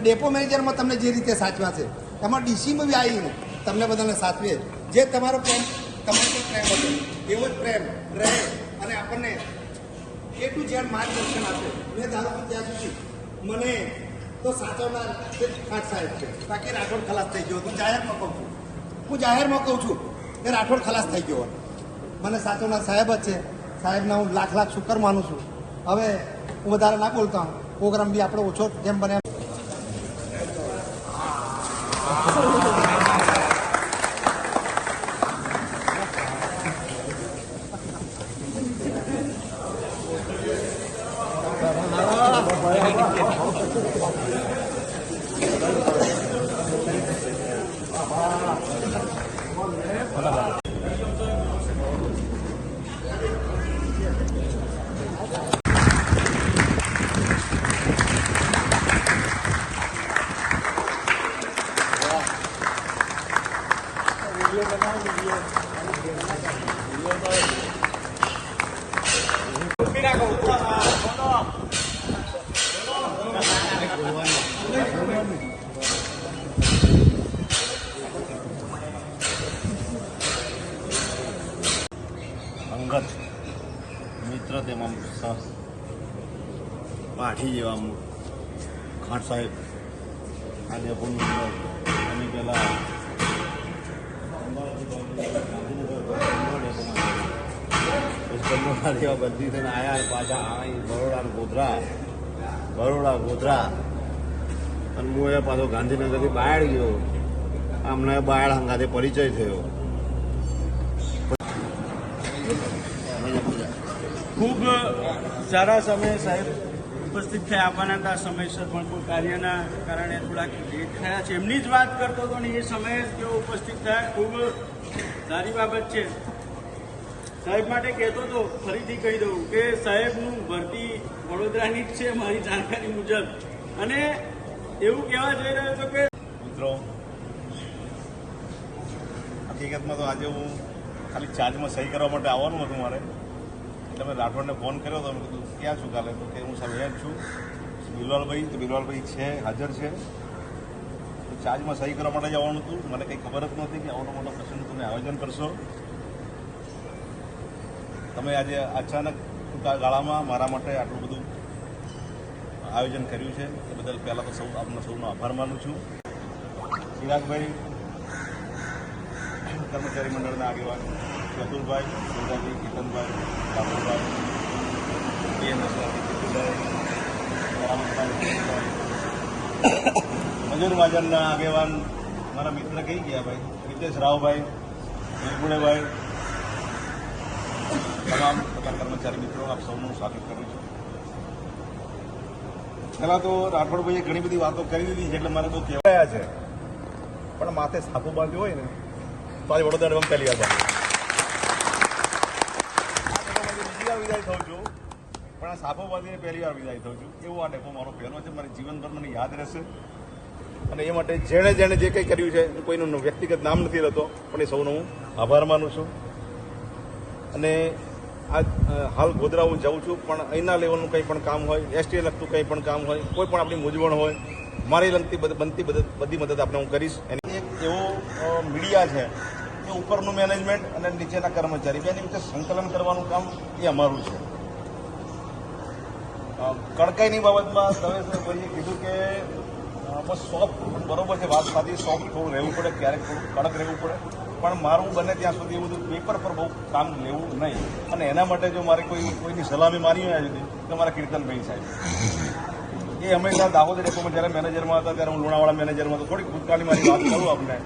Depot મેનેજરમાં તમને જે રીતે સાચવા છે તમારા ડીસીમાં બી આવીને તમને બધાને સાચવે જે. તમારો પ્રેમ તમારો પ્રેમ હતો, એવો જ પ્રેમ રહે અને આપણને એ ટુ જેડ માર્ગદર્શન આપે. મેં ધારો કે ત્યાં સુધી મને તો સાચવનાર ખાટ સાહેબ છે બાકી રાઠોડ ખલાસ થઈ ગયો હું જાહેરમાં કહું છું હું જાહેરમાં કહું છું કે રાઠોડ ખલાસ થઈ ગયો મને સાચવનાર સાહેબ જ છે સાહેબના હું લાખ લાખ શુકર માનું છું હવે હું વધારે ના બોલતા પ્રોગ્રામ બી આપણો ઓછો જેમ બને એમ. અંગત મિત્ર તેમાં પાઠી જેવા ખાટ સાહેબ આ ડેપોનું અમે પહેલાં બદલી થઈને આવ્યા પાછા આવી બરોડા ગોધરા બરોડા ગોધરા અને હું એ પાછો ગાંધીનગરથી બહાર ગયો અમને બહાર હંગાતે પરિચય થયો ખૂબ સારા સમયે સાહેબ ઉપસ્થિત થયા આવવાના હતા. સમયસર પણ કોઈ કાર્યના કારણે થોડાક લેટ થયા છે. એમની જ વાત કરતો હતો ને એ સમયે તેઓ ઉપસ્થિત થયા. ખૂબ સારી બાબત છે. સાહેબ માટે કહેતો હતો ફરીથી કહી દઉં કે સાહેબનું ભરતી વડોદરાની જ છે મારી જાણકારી મુજબ. અને એવું કહેવા જઈ રહ્યો હતો કે મિત્રો, હકીકતમાં તો આજે હું ખાલી ચાર્જમાં સહી કરવા માટે આવવાનું હતું મારે. એટલે મેં રાઠોડને ફોન કર્યો હતો મેં કીધું, ક્યાં છું કાલે? તો કે, હું સાહેબ છું. બિલવાલભાઈ તો બિલવાલભાઈ છે, હાજર છે. તો ચાર્જમાં સહી કરવા માટે જવાનું હતું. મને કંઈ ખબર જ નહોતી કે આવવાનો મોટો પ્રશ્ન તમે આયોજન કરશો. તમે આજે અચાનક ટૂંકા ગાળામાં મારા માટે આટલું બધું આયોજન કર્યું છે. એ બદલ પહેલાં તો સૌ આપનો સૌનો આભાર માનું છું. ચિરાગભાઈ કર્મચારી મંડળના આગેવાન. અતુલભાઈ સુરજાજી કિશનભાઈ રાહુલભાઈ બીએમએસઆરટી કિશુભાઈ મજૂર મહાજનના આગેવાન મારા મિત્ર કઈ ગયા ભાઈ? રિતેશ રાવભાઈ નિર્ગુણેભાઈ તમામ બધા કર્મચારી મિત્રો, આપ સૌનું સ્વાગત કરું છું. પહેલાં તો રાઠોડભાઈએ ઘણી બધી વાતો કરી દીધી છે, એટલે મારે તો કહેવાયા છે. પણ માથે સાપુ બાંધ્યું હોય ને, તો આજે વડોદરા પહેલી વાર બાંધ્યો બીજી વાર વિદાય થઉં છું. પણ આ સાપો બાંધીને પહેલી વાર વિદાય થઉં છું. એવો આ ડેપો મારો પહેલો છે. મારી જીવનભર મને યાદ રહેશે. અને એ માટે જેણે જેણે જે કંઈ કર્યું છે, હું કોઈનું વ્યક્તિગત નામ નથી લેતો, પણ એ સૌનો હું આભાર માનું છું. અને આ હાલ ગોધરા હું જાઉં છું, પણ અહીંના લેવલનું કંઈ પણ કામ હોય, એસટીએ લગતું કંઈ પણ કામ હોય, કોઈ પણ આપણી મૂંઝવણ હોય, મારી લગતી બનતી બધ- મદદ આપણે હું કરીશ. એક એવો મીડિયા છે કે ઉપરનું મેનેજમેન્ટ અને નીચેના કર્મચારી. બેની વચ્ચે સંકલન કરવાનું કામ એ અમારું છે. કડકાઈની બાબતમાં દવેશભાઈએ કીધું કે બસ સોફ્ટ બરોબર છે, વાત સાચી સોફ્ટ થોડું રહેવું પડે, ક્યારેક થોડું કડક રહેવું પડે. પણ મારું બને ત્યાં સુધી એવું પેપર પર બહુ કામ લેવું નહીં. અને એના માટે જો મારે કોઈ, કોઈની સલામી મારી હોય સુધી, તો મારા કીર્તનભાઈ સાહેબ. એ હંમેશા દાહોદ ડેપોમાં જ્યારે મેનેજરમાં હતા, ત્યારે હું લુણાવાડા મેનેજરમાં હતો. થોડીક ભૂતકાળની મારી વાત કરું આપને.